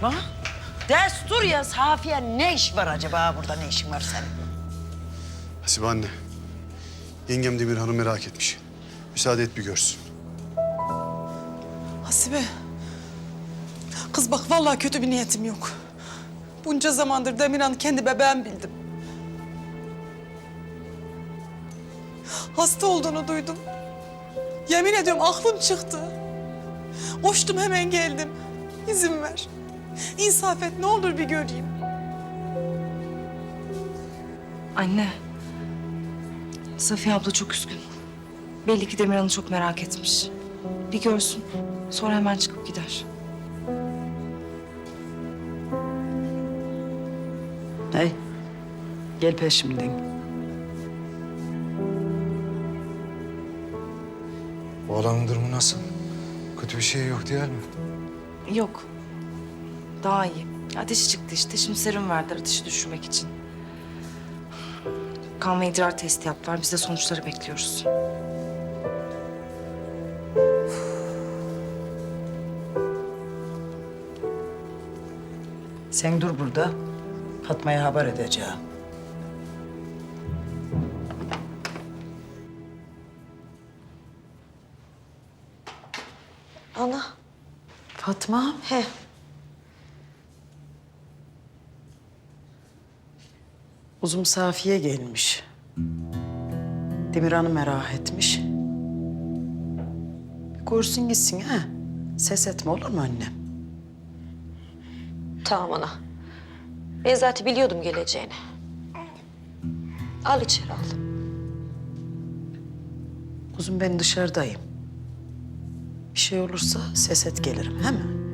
Fatma. Destur ya Safiye ne iş var acaba burada ne işin var senin? Hasibe anne. Yengem Demir Hanım merak etmiş. Müsaade et bir görsün. Hasibe. Kız bak vallahi kötü bir niyetim yok. Bunca zamandır Demirhan'ı kendi bebeğim bildim. Hasta olduğunu duydum. Yemin ediyorum aklım çıktı. Koştum hemen geldim. İzin ver. İnsaf et ne olur bir göreyim. Anne. Safiye abla çok üzgün. Belli ki Demirhan'ı çok merak etmiş. Bir görsün. Sonra hemen çıkıp gider. Hey, gel peşimden. Bu adamın durumu nasıl? Kötü bir şey yok değil mi? Yok. Daha iyi. Ateşi çıktı işte. Şimdi serum verdiler ateşi düşürmek için. Kan ve idrar testi yaptılar. Biz de sonuçları bekliyoruz. Sen dur burada. Fatma'ya haber edeceğim. Ana. Fatma. He. Uzun Safiye gelmiş. Demirhan'ı merak etmiş. Bir Görsün gitsin ha. Ses etme olur mu annem? Tamam ana. Ben zaten biliyordum geleceğini. Al içeri al. Kuzum ben dışarıdayım. Bir şey olursa ses et gelirim he mi?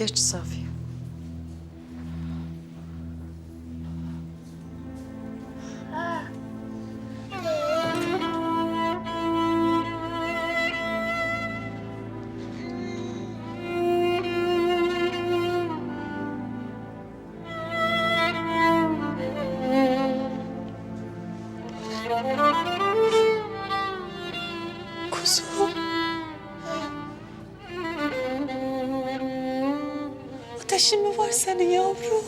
Geç Safiye. Ateşin mi var senin yavrum?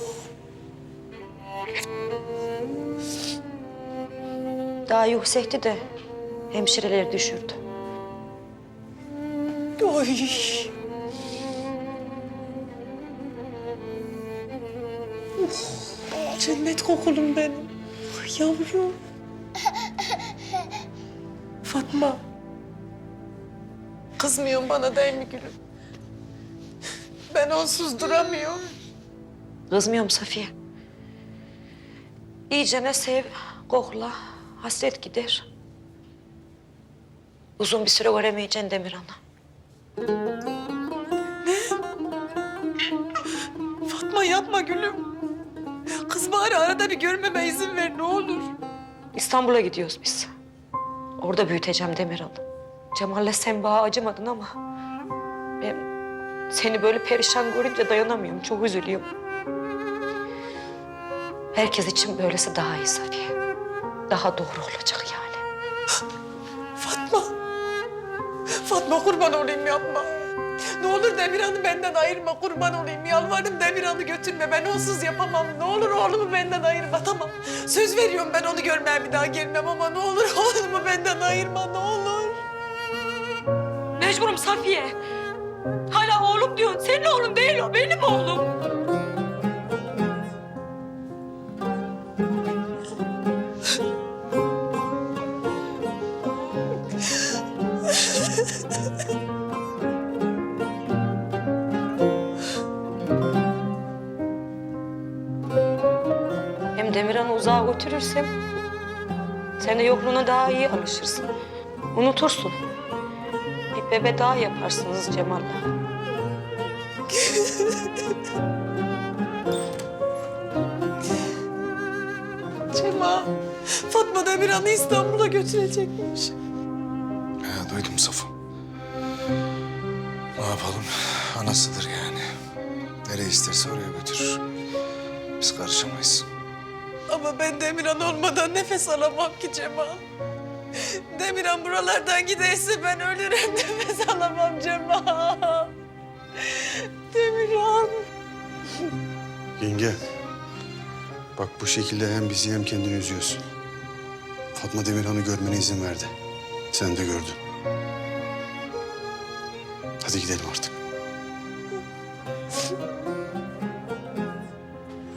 Daha yüksekti de hemşireler düşürdü. Oy. Oh, cennet kokulum benim. Ay, Yavrum. Fatma. Kızmıyorsun bana değil mi gülüm? Ben onsuz duramıyorum. Kızmıyorum Safiye. İyicene sev, kokla, hasret gider. Uzun bir süre göremeyeceksin Demirhan'ı. Fatma yapma gülüm. Kız bari arada bir görmeme izin ver ne olur. İstanbul'a gidiyoruz biz. Orada büyüteceğim Demirhan'ı. Cemal'le sen bana acımadın ama... seni böyle perişan görünce dayanamıyorum. Çok üzülüyorum. Herkes için böylesi daha iyi Safiye. Daha doğru olacak yani. Fatma. Fatma kurban olayım yapma. Ne olur Demirhan'ı benden ayırma kurban olayım. Yalvarırım Demirhan'ı götürme. Ben onsuz yapamam. Ne olur oğlumu benden ayırma tamam. Söz veriyorum ben onu görmeye bir daha gelmem ama ne olur oğlumu benden ayırma ne olur. Mecburum Safiye. Oğlum diyorsun. Senin oğlun değil o. Benim oğlum. Hem Demirhan'ı uzağa götürürsem sen de yokluğuna daha iyi alışırsın. Unutursun. Bir bebe daha yaparsınız Cemal'la. Fatma Demirhan'ı İstanbul'a götürecekmiş. He, duydum Safo. Ne yapalım? Anasıdır yani. Nereye isterse oraya götürür. Biz karışamayız. Ama ben Demirhan olmadan nefes alamam ki Cemal. Demirhan buralardan gideyse ben ölürüm nefes alamam Cemal. Demirhan. Yenge. Bak bu şekilde hem bizi hem kendini üzüyorsun. Fatma Demirhan'ı görmene izin verdi. Sen de gördün. Hadi gidelim artık.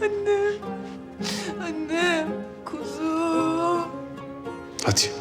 Annem. Annem. Kuzum. Hadi.